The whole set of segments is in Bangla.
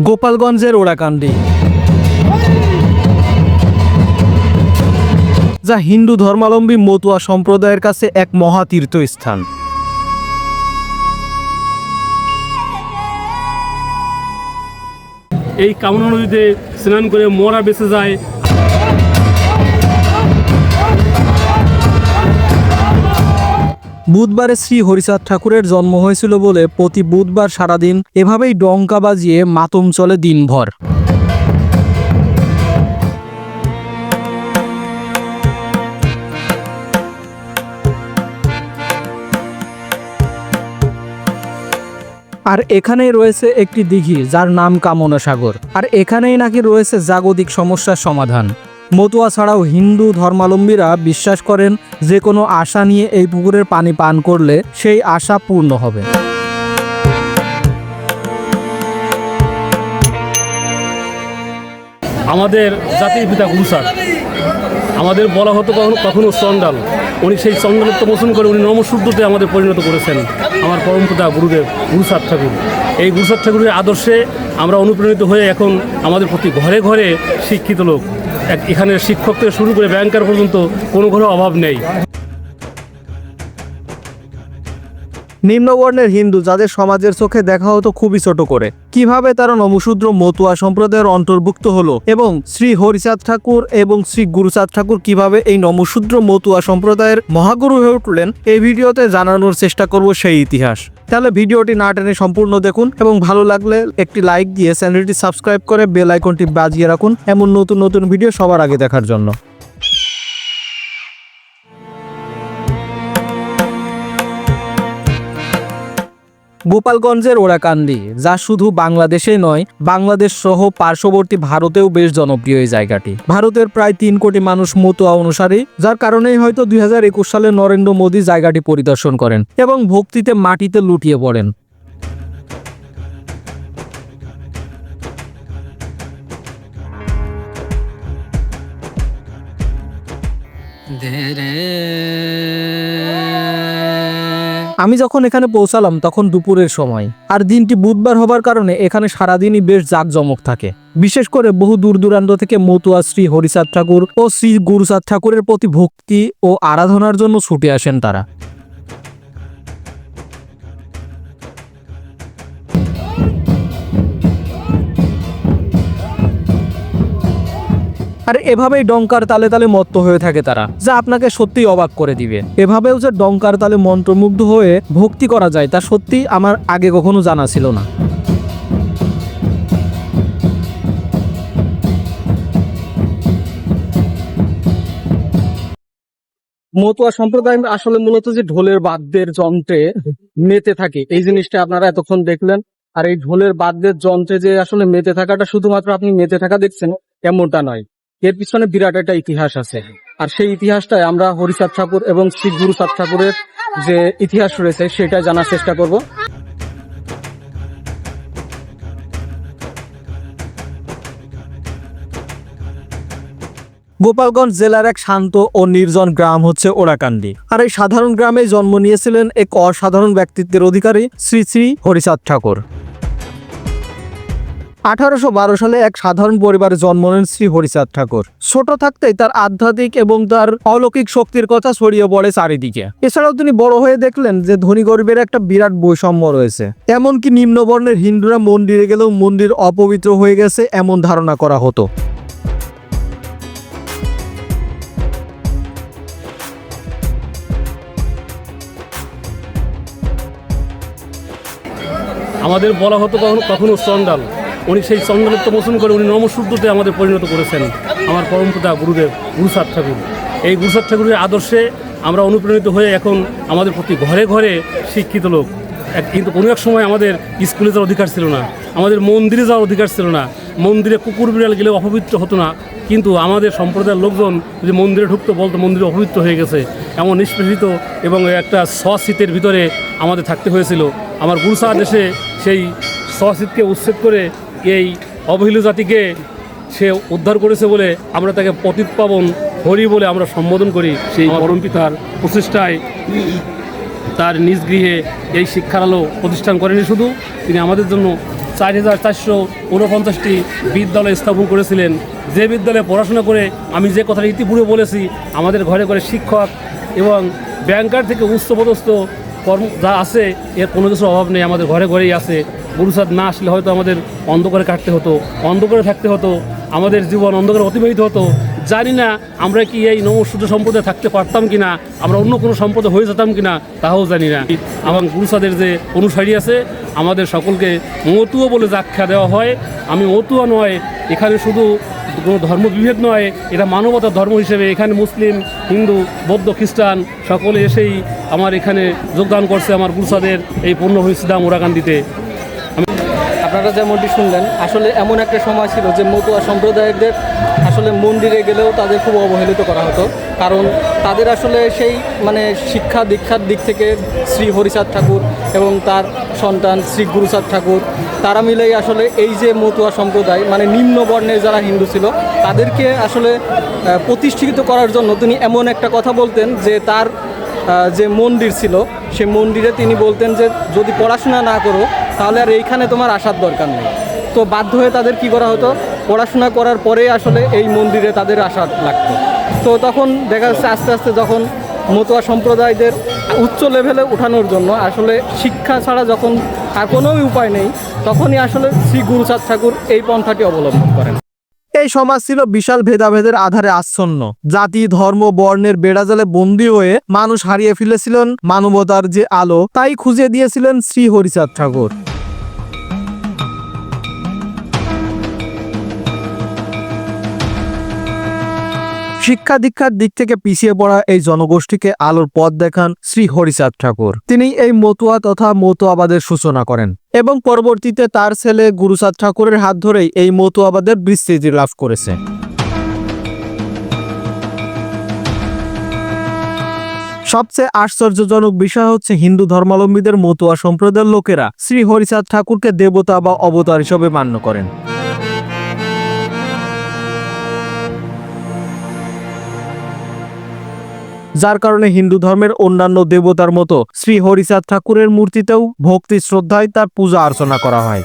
গোপালগঞ্জের ওড়াকান্দি যা হিন্দু ধর্মাবলম্বী মতুয়া সম্প্রদায়ের কাছে এক মহা তীর্থস্থান এই কামনা নদীতে স্নান করে মরা বেঁচে যায় বুধবারে শ্রী হরিচাঁদ ঠাকুরের জন্ম হয়েছিল বলে প্রতি বুধবার সারাদিন এভাবেই ডঙ্কা বাজিয়ে মাতম চলে দিনভর। আর এখানেই রয়েছে একটি দিঘি, যার নাম কামনা সাগর আর এখানেই নাকি রয়েছে জাগতিক সমস্যার সমাধান। মতুয়া ছাড়াও হিন্দু ধর্মাবলম্বীরা বিশ্বাস করেন যে কোনো আশা নিয়ে এই পুকুরের পানি পান করলে সেই আশা পূর্ণ হবে। আমাদের জাতির পিতা গুরুসার আমাদের বলা হতো কখনো কখনো চন্ডাল উনি সেই চন্ডালত্ব মোচন করে উনি নমসূর্যতে আমাদের পরিণত করেছেন। আমার পরমপ্রদা গুরুদেব গুরুসাদ ঠাকুর। এই গুরুসাদ ঠাকুরের আদর্শে আমরা অনুপ্রাণিত হয়ে এখন আমাদের প্রতি ঘরে ঘরে শিক্ষিত লোক। এখানে শিক্ষক থেকে শুরু করে ব্যাংকার পর্যন্ত কোনো ঘরে অভাব নেই। নিম্নবর্ণের হিন্দু যাদের সমাজের চোখে দেখা হতো খুবই ছোট করে। কীভাবে তারা নমশূদ্র মতুয়া সম্প্রদায়ের অন্তর্ভুক্ত হলো এবং শ্রী হরিচাঁদ ঠাকুর এবং শ্রী গুরুচাঁদ ঠাকুর কীভাবে এই নমশূদ্র মতুয়া সম্প্রদায়ের মহাগুরু হয়ে উঠলেন, এই ভিডিওতে জানানোর চেষ্টা করব সেই ইতিহাস। তাহলে ভিডিওটি না টেনে সম্পূর্ণ দেখুন এবং ভালো লাগলে একটি লাইক দিয়ে চ্যানেলটি সাবস্ক্রাইব করে বেল আইকনটি বাজিয়ে রাখুন এমন নতুন নতুন ভিডিও সবার আগে দেখার জন্য। গোপালগঞ্জের ওরাকান্দি, যা শুধু বাংলাদেশে নয়, বাংলাদেশ সহ পার্শ্ববর্তী ভারতেও বেশ জনপ্রিয় এই জায়গাটি। ভারতের প্রায় তিন কোটি মানুষ মতুয়া অনুসারী, যার কারণেই হয়তো দুই হাজার একুশ সালে নরেন্দ্র মোদী জায়গাটি পরিদর্শন করেন এবং ভক্তিতে মাটিতে লুটিয়ে পড়েন। আমি যখন এখানে পৌঁছালাম তখন দুপুরের সময়। আর দিনটি বুধবার হবার কারণে এখানে সারাদিনই বেশ জাঁকজমক থাকে। বিশেষ করে বহু দূর দূরান্ত থেকে মতুয়া শ্রী হরিচাঁদ ঠাকুর ও শ্রী গুরুচাঁদ ঠাকুরের প্রতি ভক্তি ও আরাধনার জন্য ছুটে আসেন তারা। আর এভাবেই ডঙ্কার তালে তালে মত্ত হয়ে থাকে তারা, যা আপনাকে সত্যি অবাক করে দিবে। এভাবেও যে ডঙ্কার তালে মন্ত্রমুগ্ধ হয়ে ভক্তি করা যায়, তা সত্যি আমার আগে কখনো জানা ছিল না। মতুয়া সম্প্রদায় আসলে মূলত যে ঢোলের বাদ্যের যন্ত্রে মেতে থাকে, এই জিনিসটা আপনারা এতক্ষণ দেখলেন। আর এই ঢোলের বাদ্যের যন্ত্রে যে আসলে মেতে থাকাটা শুধুমাত্র আপনি মেতে থাকা দেখছেন, এমনটা নয়। এর পিছনে বিরাট একটা ইতিহাস আছে। আর সেই ইতিহাসটাই আমরা হরিচাঁদ ঠাকুর এবং শ্রী গুরুচাঁদ ঠাকুরের যে ইতিহাস রয়েছে, সেটা জানার চেষ্টা করব। গোপালগঞ্জ জেলার এক শান্ত ও নির্জন গ্রাম হচ্ছে ওরাকান্দি আর এই সাধারণ গ্রামে জন্ম নিয়েছিলেন এক অসাধারণ ব্যক্তিত্বের অধিকারী শ্রী শ্রী হরিচাঁদ ঠাকুর। আঠারোশো বারো সালে এক সাধারণ পরিবারে জন্ম নেন শ্রী হরিচাঁদ ঠাকুর। ছোট থাকতেই তার আধ্যাত্মিক এবং তার অলৌকিক শক্তির কথা ছড়িয়ে পড়ে চারিদিকে। এছাড়াও তিনি বড় হয়ে দেখলেন যে ধনী গরিবের একটা বিরাট বৈষম্য রয়েছে। এমনকি নিম্নবর্ণের হিন্দুরা মন্দিরে গেলেও মন্দির অপবিত্র হয়ে গেছে এমন ধারণা করা হতো। আমাদের বলা হতো কখনো কখনো চন্ডাল উনি সেই চন্ডালত্ব মোচন করে উনি নমসূর্যতে আমাদের পরিণত করেছেন আমার পরম পিতা গুরুদেব গুরুসার ঠাকুর। এই গুরুসার ঠাকুরের আদর্শে আমরা অনুপ্রাণিত হয়ে এখন আমাদের প্রতি ঘরে ঘরে শিক্ষিত লোক। কিন্তু কোনো এক সময় আমাদের স্কুলে যাওয়ার অধিকার ছিল না, আমাদের মন্দিরে যাওয়ার অধিকার ছিল না। মন্দিরে কুকুর বিড়াল গেলে অপবিত্র হতো না। কিন্তু আমাদের সম্প্রদায়ের লোকজন যদি মন্দিরে ঢুকতো, বলতো মন্দিরে অপবিত্র হয়ে গেছে। এমন নিষ্পেষিত এবং একটা সশীতের ভিতরে আমাদের থাকতে হয়েছিল। আমার গুরুসা দেশে সেই সশীতকে উচ্ছেদ করে এই অবহেলিত জাতিকে সে উদ্ধার করেছে বলে আমরা তাকে পতিত পাবন হরি বলে আমরা সম্বোধন করি। সেই পরম পিতার প্রচেষ্টায় তার নিজ গৃহে এই শিক্ষার আলো প্রতিষ্ঠান করেনি শুধু তিনি আমাদের জন্য চার হাজার চারশো ঊনপঞ্চাশটি বিদ্যালয় স্থাপন করেছিলেন। যে বিদ্যালয়ে পড়াশোনা করে আমি যে কথাটা ইতিপূর্বে বলেছি আমাদের ঘরে ঘরে শিক্ষক এবং ব্যাংকার থেকে উচ্চপদস্থ কর্ম যা আছে এর কোনো কিছুর অভাব নেই আমাদের ঘরে ঘরেই আছে। গুরুসাদ না আসলে হয়তো আমাদের অন্ধকারে কাটতে হতো, অন্ধকারে থাকতে হতো, আমাদের জীবন অন্ধকারে অতিবাহিত হতো। জানি না আমরা কি এই নমসূর্য সম্পদে থাকতে পারতাম কি না আমরা অন্য কোনো সম্পদে হয়ে যেতাম কি না তাও জানি না। এবং গুরুসাদের যে অনুসারী আছে, আমাদের সকলকে মতুয়া বলে যে আখ্যা দেওয়া হয়। আমি মতুয়া নয়, এখানে শুধু কোনো ধর্ম বিভেদ নয়, এটা মানবতার ধর্ম হিসেবে এখানে মুসলিম, হিন্দু, বৌদ্ধ, খ্রিস্টান, সকলে এসেই আমার এখানে যোগদান করছে আমার গুরুসাদের এই পূর্ণ ইসলাম ওরাকান্দিতে। আপনারা যেমনটি শুনলেন, আসলে এমন একটা সময় ছিল যে মতুয়া সম্প্রদায়দের আসলে মন্দিরে গেলেও তাদের খুব অবহেলিত করা হতো। কারণ তাদের আসলে সেই মানে শিক্ষা দীক্ষার দিক থেকে শ্রী হরিচাঁদ ঠাকুর এবং তার সন্তান শ্রী গুরুচাঁদ ঠাকুর, তারা মিলেই আসলে এই যে মতুয়া সম্প্রদায় মানে নিম্ন বর্ণের যারা হিন্দু ছিল, তাদেরকে আসলে প্রতিষ্ঠিত করার জন্য তিনি এমন একটা কথা বলতেন যে তার যে মন্দির ছিল, সে মন্দিরে তিনি বলতেন যে যদি পড়াশোনা না করো তাহলে আর এইখানে তোমার আসার দরকার নেই। তো বাধ্য হয়ে তাদের কি করা হতো? পড়াশোনা করার পরে আসলে এই মন্দিরে তাদের আসা লাগতো। তো তখন দেখা যাচ্ছে আস্তে আস্তে যখন মতুয়া সম্প্রদায়দের উচ্চ লেভেলে ওঠানোর জন্য আসলে শিক্ষা ছাড়া যখন আর কোনো উপায় নেই, তখনই আসলে শ্রী গুরুচাঁদ ঠাকুর এই পন্থাটি অবলম্বন করেন। এই সমাজ ছিল বিশাল ভেদাভেদের আধারে আচ্ছন্ন জাতি, ধর্ম, বর্ণের বেড়াজালে বন্দী হয়ে মানুষ হারিয়ে ফেলেছিলেন মানবতার যে আলো, তাই খুঁজে দিয়েছিলেন শ্রী হরিচাঁদ ঠাকুর। শিক্ষা দীক্ষার দিক থেকে পিছিয়ে পড়া এই জনগোষ্ঠীকে আলোর পথ দেখান শ্রী হরিচাঁদ ঠাকুর। তিনি এই মতুয়া তথা মতুয়াবাদের সূচনা করেন এবং পরবর্তীতে তার ছেলে গুরুচাঁদ ঠাকুরের হাত ধরেই এই মতুয়াবাদের বিস্তৃতি লাভ করেছে। সবচেয়ে আশ্চর্যজনক বিষয় হচ্ছে হিন্দু ধর্মাবলম্বীদের মতুয়া সম্প্রদায়ের লোকেরা শ্রী হরিচাঁদ ঠাকুরকে দেবতা বা অবতার হিসেবে মান্য করেন। যার কারণে হিন্দু ধর্মের অন্যান্য দেবতার মতো শ্রী হরিচাঁদ ঠাকুরের মূর্তিতেও ভক্তি শ্রদ্ধায় তার পূজা অর্চনা করা হয়।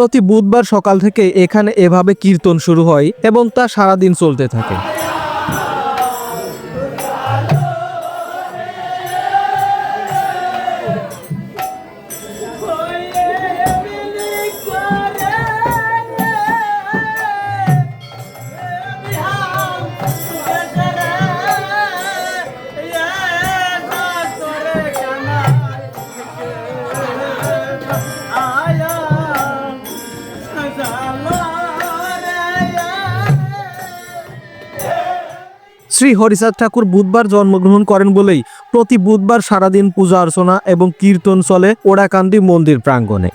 প্রতি বুধবার সকাল থেকে এখানে এভাবে কীর্তন শুরু হয় এবং তা সারাদিন চলতে থাকে। শ্রী হরিচাঁদ ঠাকুর বুধবার জন্মগ্রহণ করেন বলেই প্রতি বুধবার সারাদিন পূজা অর্চনা এবং কীর্তন চলে ওড়াকান্দি মন্দির প্রাঙ্গণে।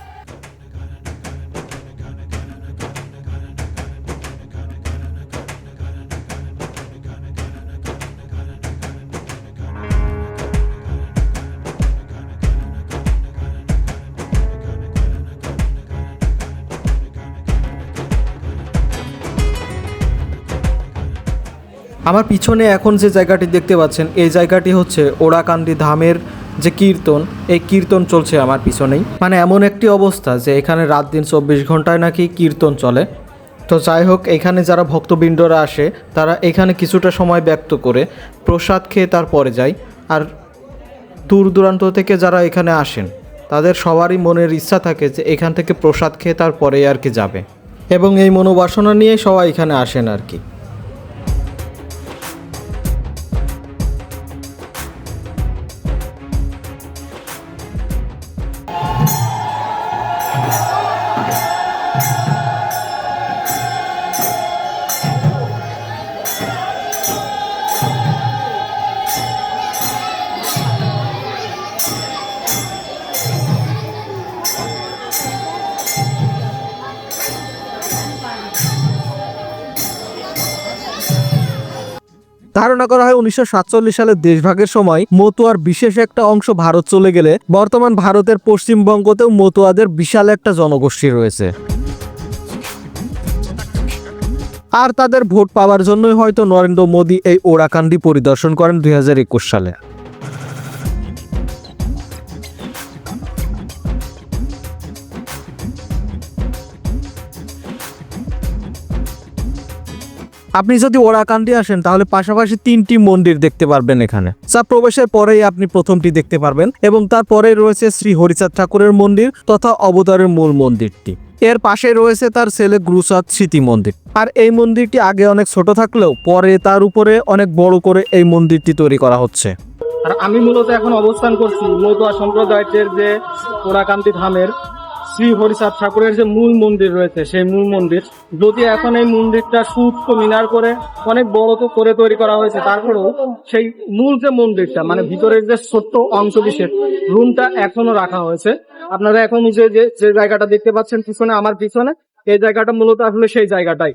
আমার পিছনে এখন যে জায়গাটি দেখতে পাচ্ছেন, এই জায়গাটি হচ্ছে ওড়াকান্দি ধামের যে কীর্তন, এই কীর্তন চলছে আমার পিছনেই। মানে এমন একটি অবস্থা যে এখানে রাত দিন চব্বিশ ঘন্টায় নাকি কীর্তন চলে। তো যাই হোক, এখানে যারা ভক্তবৃন্দরা আসে, তারা এখানে কিছুটা সময় ব্যক্ত করে প্রসাদ খেয়ে তারপরে যায়। আর দূর দূরান্ত থেকে যারা এখানে আসেন, তাদের সবারই মনের ইচ্ছা থাকে যে এখান থেকে প্রসাদ খেয়ে তারপরে আর কি যাবে। এবং এই মনোবাসনা নিয়ে সবাই এখানে আসেন আর কি। ধারণা করা হয় উনিশশো সাতচল্লিশ সালে দেশভাগের সময় মতুয়ার বিশেষ একটা অংশ ভারত চলে গেলে বর্তমান ভারতের পশ্চিমবঙ্গতেও মতুয়াদের বিশাল একটা জনগোষ্ঠী রয়েছে। আর তাদের ভোট পাওয়ার জন্যই হয়তো নরেন্দ্র মোদী এই ওরাকান্ডি পরিদর্শন করেন দুই হাজার একুশ সালে। আপনি যদি ওরাকান্দি আসেন, তাহলে পাশাপাশি তিনটি মন্দির দেখতে পারবেন এখানে। যা প্রবেশের পরেই আপনি প্রথমটি দেখতে পারবেন এবং তারপরে রয়েছে শ্রী হরিচাঁদ ঠাকুরের মন্দির তথা অবতারের মূল মন্দিরটি। এর পাশে রয়েছে তার ছেলে গুরুচাঁদ স্মৃতি মন্দির। আর এই মন্দিরটি আগে অনেক ছোট থাকলেও পরে তার উপরে অনেক বড় করে এই মন্দিরটি তৈরি করা হচ্ছে। আর আমি মূলত এখন অবস্থান করছি মতুয়া সম্প্রদায়ের যে ওরাকান্তি ধামের শ্রী হরিচাঁদ ঠাকুরের যে মূল মন্দির রয়েছে, সেই মূল মন্দির, যদি এখন এই মন্দিরটা সুস্থ মিনার করে অনেক বড় তো করে তৈরি করা হয়েছে, তারপরেও সেই মূল যে মন্দিরটা মানে ভিতরের যে ছোট্ট অংশ বিশেষ রুমটা এখনও রাখা হয়েছে। আপনারা এখন যে, যে- যে জায়গাটা দেখতে পাচ্ছেন পিছনে, আমার পিছনে, এই জায়গাটা মূলত আসলে সেই জায়গাটাই।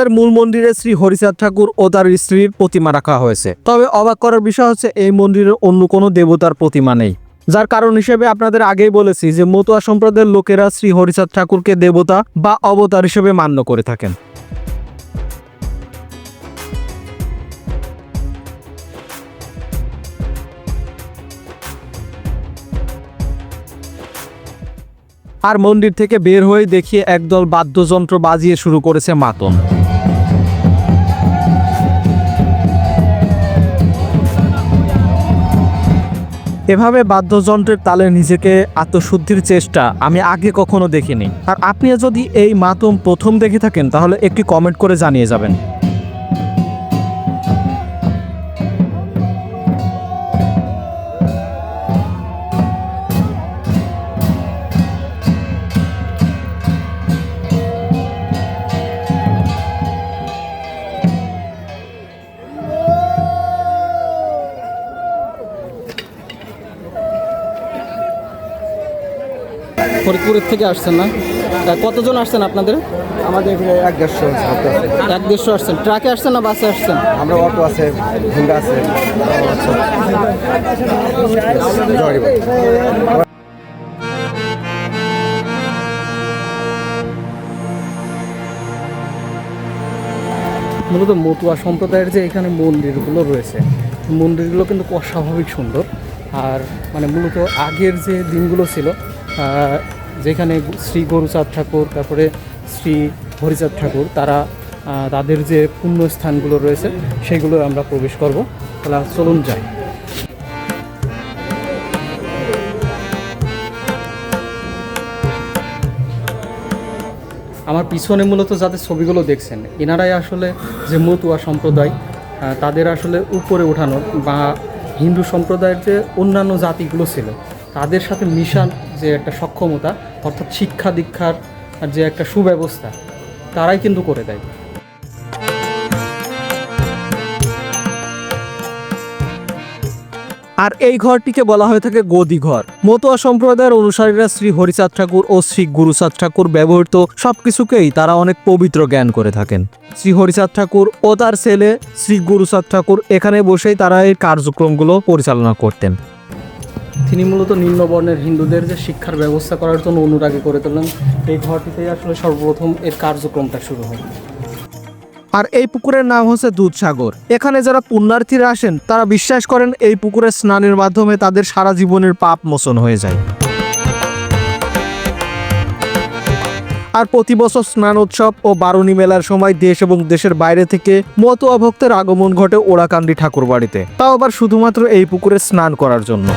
তাদের মূল মন্দিরে শ্রী হরিচাঁদ ঠাকুর ও তার স্ত্রীর প্রতিমা রাখা হয়েছে। তবে অবাক করার বিষয় হচ্ছে, এই মন্দিরে অন্য কোনো দেবতার প্রতিমা নেই। যার কারণ হিসেবে আপনাদের আগেই বলেছি যে মতুয়া সম্প্রদায়ের লোকেরা শ্রী হরিচাঁদ ঠাকুরকে দেবতা বা অবতার হিসেবে মান্য করে থাকেন। আর মন্দির থেকে বের হয়ে দেখিয়ে একদল বাদ্যযন্ত্র বাজিয়ে শুরু করেছে মাতন। এভাবে বাদ্যযন্ত্রের তালে নিজেকে আত্মশুদ্ধির চেষ্টা আমি আগে কখনো দেখিনি। আর আপনি যদি এই মাতম প্রথম দেখে থাকেন, তাহলে একটি কমেন্ট করে জানিয়ে যাবেন। ফরিদপুরের থেকে আসছেন না। কতজন আসছেন আপনাদের? আমাদের এখানে এক দেড়শো এক দেড়শো আসছেন। ট্রাকে আসছেন না বাসে আসছেন? আমরা অটো আছে হুন্ডা আছে মূলত মতুয়া সম্প্রদায়ের যে এখানে মন্দিরগুলো রয়েছে মন্দিরগুলো কিন্তু অস্বাভাবিক সুন্দর। আর মানে মূলত আগের যে দিনগুলো ছিল যেখানে শ্রী গরুচাঁদ ঠাকুর, তারপরে শ্রী হরিচাঁদ ঠাকুর, তারা তাদের যে পুণ্যস্থানগুলো রয়েছে, সেগুলো আমরা প্রবেশ করব। তাহলে চলুন যাই। আমার পিছনে মূলত যাদের ছবিগুলো দেখছেন, এনারাই আসলে যে মতুয়া সম্প্রদায় তাদের আসলে উপরে ওঠানো বা হিন্দু সম্প্রদায়ের যে অন্যান্য জাতিগুলো ছিল, তাদের সাথে মিশান যে একটা সক্ষমতা, অর্থাৎ শিক্ষা দীক্ষার যে একটা সুব্যবস্থা, তারাই কিন্তু করে দেয়। আর এই ঘরটিকে বলা হয়ে থাকে গদি ঘর। মতুয়া সম্প্রদায়ের অনুসারীরা শ্রী হরিচাঁদ ঠাকুর ও শ্রী গুরুচাঁদ ঠাকুর ব্যবহৃত সবকিছুকেই তারা অনেক পবিত্র জ্ঞান করে থাকেন। শ্রী হরিচাঁদ ঠাকুর ও তার ছেলে শ্রী গুরুচাঁদ ঠাকুর এখানে বসেই তারা এই কার্যক্রমগুলো পরিচালনা করতেন। তিনি মূলত নিম্নবর্ণের হিন্দুদের যে শিক্ষার ব্যবস্থা করার জন্য অনুরাগী করে তোলেন, এই ঘরটিতেই আসলে সর্বপ্রথম এর কার্যক্রমটা শুরু হয়। আর এই পুকুরের নাম হচ্ছে দুধসাগর। এখানে যারা পুণ্যার্থীরা আসেন, তারা বিশ্বাস করেন এই পুকুরে স্নানের মাধ্যমে তাদের সারা জীবনের পাপ মোচন হয়ে যায়। আর প্রতি বছর স্নান উৎসব ও বারুণী মেলার সময় দেশ এবং দেশের বাইরে থেকে মতুয়া ভক্তের আগমন ঘটে ওড়াকান্দি ঠাকুর বাড়িতে তাও আবার শুধুমাত্র এই পুকুরে স্নান করার জন্য।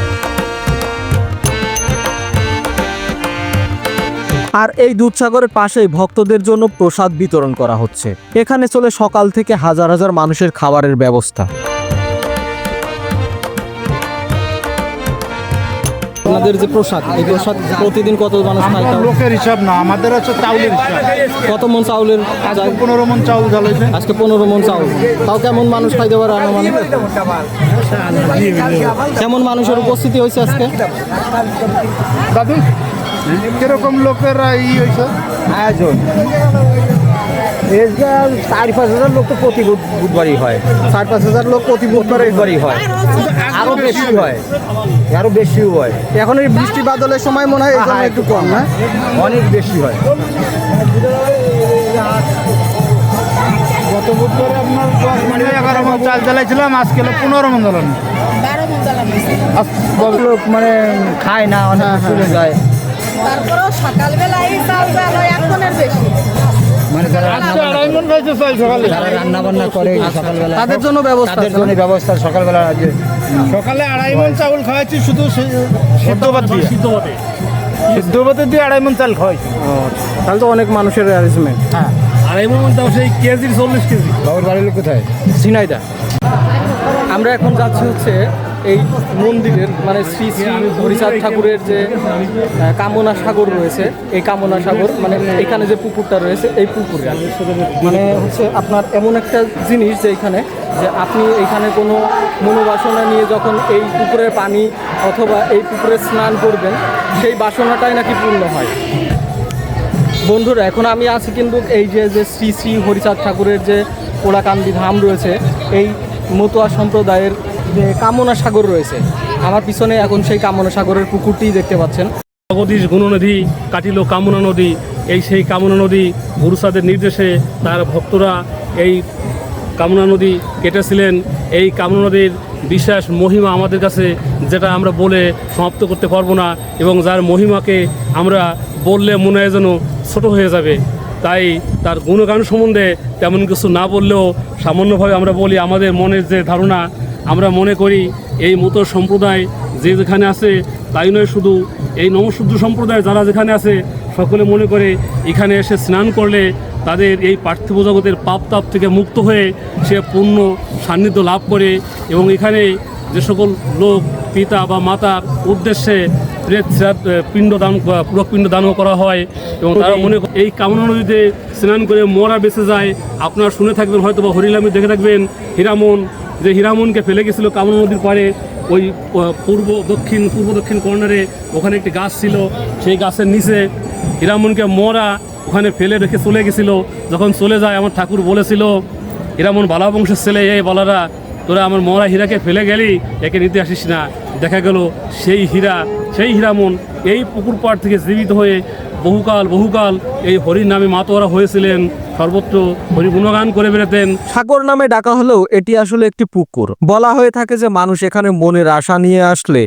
আর এই দুধসাগরের পাশেই ভক্তদের জন্য প্রসাদ বিতরণ করা হচ্ছে। এখানে চলে সকাল থেকে হাজার হাজার মানুষের খাবারের ব্যবস্থা। আপনাদের যে প্রসাদ এই প্রসাদ প্রতিদিন কত মানুষ খায় তাও? লোকের হিসাব না আমাদের হচ্ছে চাউলের হিসাব। কত মন চাউলের আজকে পনেরো মন চাউল ঢালাইছে আজকে পনেরো মন চাউল। তাও কেমন মানুষ খাইতে পারে আনুমানিক? কেমন মানুষের উপস্থিতি হয়েছে আজকে? দাদু? কীরকম লোকের ই হয়েছে? আয়োজন। চার পাঁচ হাজার লোক তো প্রতি বুধ- বুধবারই হয়। চার পাঁচ হাজার লোক প্রতি বুধবারই হয়। আরও বেশি হয়। আরও বেশিও হয়। এখন এই বৃষ্টি বাদলের সময় মনে হয় একটু কম না? অনেক বেশি হয়। গত বুধবারে আপনার দশ মানে এগারো মন চাল জ্বালাইছিলাম আজকে হলো পনেরো মন মন হয়েছে। লোক মানে খায় না অনেক চলে যায়। তারপরেও সকালবেলা এই চাল চাল হয় এক মনের বেশি। মানে যারা আজকে আড়াই মন খাইছে চাল সকালে। যারা রান্না বান্না করে সকালবেলা তাদের জন্য ব্যবস্থা তাদের জন্য ব্যবস্থা সকালবেলা সকালে আড়াই মন চাউল খাওয়াচ্ছি শুধু সে- সিদ্ধ ভাত দিয়ে। সিদ্ধ হতে সিদ্ধ ভাতের দিয়ে আড়াই মন চাল খাওয়াইছি তাহলে তো অনেক মানুষের অ্যারেঞ্জমেন্ট আর এই মনে সেই কেজির চল্লিশ কেজি। বাবুর বাড়ির লোক কোথায়? ঝিনাইদা। আমরা এখন যাচ্ছি হচ্ছে এই মন্দিরের মানে শ্রী শ্রী হরিচাঁদ ঠাকুরের যে কামনা সাগর রয়েছে, এই কামনা সাগর মানে এখানে যে পুকুরটা রয়েছে, এই পুকুরে। মানে হচ্ছে আপনার এমন একটা জিনিস যে এখানে, যে আপনি এখানে কোনো মনোবাসনা নিয়ে যখন এই পুকুরের পানি অথবা এই পুকুরে স্নান করবেন, সেই বাসনাটাই নাকি পূর্ণ হয়। বন্ধুরা, এখন আমি আছি কিন্তু এই যে যে শ্রী শ্রী হরিচাঁদ ঠাকুরের যে পোড়াকান্দি ধাম রয়েছে, এই মতুয়া সম্প্রদায়ের যে কামনা সাগর রয়েছে, আমার পিছনে এখন সেই কামনা সাগরের পুকুরটি দেখতে পাচ্ছেন। জগদীশ গুণনদী কাটিল কামনা নদী, এই সেই কামনা নদী গুরুসাদের নির্দেশে তার ভক্তরা এই কামনা নদী কেটেছিলেন। এই কামনা নদীর বিশ্বাস মহিমা আমাদের কাছে যেটা আমরা বলে সমাপ্ত করতে পারব না এবং যার মহিমাকে আমরা বললে মনে হয় যেন ছোটো হয়ে যাবে। তাই তার গুণগান সম্বন্ধে তেমন কিছু না বললেও সামান্যভাবে আমরা বলি, আমাদের মনের যে ধারণা আমরা মনে করি এই মতো সম্প্রদায় যে যেখানে আছে তাই নয় শুধু এই নমশূদ্র সম্প্রদায় যারা যেখানে আছে সকলে মনে করে এখানে এসে স্নান করলে তাদের এই পার্থিব জগতের পাপ তাপ থেকে মুক্ত হয়ে সে পূর্ণ সান্নিধ্য লাভ করে এবং এখানে যে সকল লোক পিতা বা মাতার উদ্দেশ্যে প্রেত শ্রাদ্ধ, আহ, পিণ্ডদান বা পুরো করা হয় এবং তারা মনে এই কামনা নদীতে স্নান করে মরা বেঁচে যায়। আপনারা শুনে থাকবেন হয়তো বা হরিলামি দেখে থাকবেন হীরামন যে হীরামনকে ফেলে গেছিল কামনা নদীর পাড়ে, ওই পূর্ব দক্ষিণ পূর্ব দক্ষিণ কর্নারে ওখানে একটি গাছ ছিল। সেই গাছের নিচে হীরামনকে মরা ওখানে ফেলে রেখে চলে গেছিল। যখন চলে যায়, আমার ঠাকুর বলেছিল, হীরামন বালা বংশের ছেলে, এই বালারা, তোরা আমার মরা হীরাকে ফেলে গেলি, একে নিতে আসিস না। দেখা গেল, সেই হীরা, সেই হীরামন এই পুকুর পাড় থেকে জীবিত হয়ে বহুকাল বহুকাল এই হরির নামে মাতোয়ারা হয়েছিলেন। সর্বত্র হরি গুণগান করে বেড়াতেন। সাগর নামে ডাকা হলেও এটি আসলে একটি পুকুর। বলা হয়ে থাকে যে মানুষ এখানে মনের আশা নিয়ে আসলে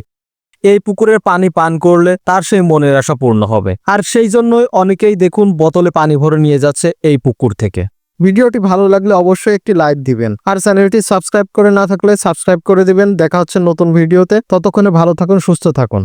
এই পুকুরের পানি পান করলে তার সেই মনের আশা পূর্ণ হবে। আর সেই জন্যই অনেকেই দেখুন বোতলে পানি ভরে নিয়ে যাচ্ছে এই পুকুর থেকে। ভিডিওটি ভালো লাগলে অবশ্যই একটি লাইক দিবেন। আর চ্যানেলটি সাবস্ক্রাইব করে না থাকলে সাবস্ক্রাইব করে দিবেন। দেখা হচ্ছে নতুন ভিডিওতে। ততক্ষণে ভালো থাকুন, সুস্থ থাকুন।